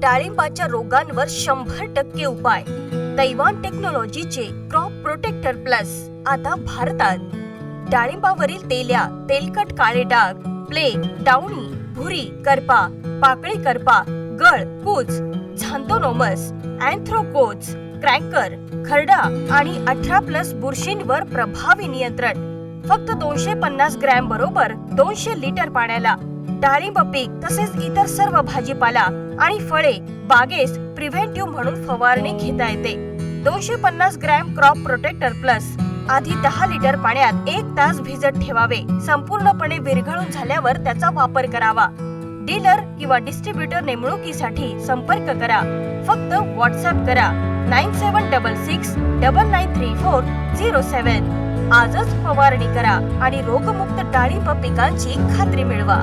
डाळिंबाच्या रोगांवर शंभर टक्के उपाय. तैवान टेक्नॉलॉजीचे क्रॉप प्रोटेक्टर प्लस. आता भारतात. डाळिंबावरील तेल्या तेलकट काळे डाग प्लेग डाउनी भुरी करपा पाकळी करपा गळ कूच झांतोनोमस अँथ्रोकोज क्रॅकर खरडा आणि अठरा प्लस बुरशींवर प्रभावी नियंत्रण. फक्त दोनशे पन्नास ग्रॅम बरोबर दोनशे लिटर पाण्याला डाळिंब पीक तसेच इतर सर्व भाजीपाला आणि फळे बागेस प्रिव्हेंटिव्ह म्हणून फवारणी घेता येते. दोनशे पन्नास ग्रॅम क्रॉप प्रोटेक्टर प्लस आधी दहा लिटर पाण्यात एक तास भिजत ठेवावे. संपूर्णपणे विरघळून झाल्यावर त्याचा वापर करावा. डीलर किंवा डिस्ट्रीब्युटर नेमणुकीसाठी संपर्क करा. फक्त व्हॉट्सअप करा. Nine seven double six double nine three four zero seven आजच फवारणी करा आणि रोगमुक्त डाळिंब पिकांची खात्री मिळवा.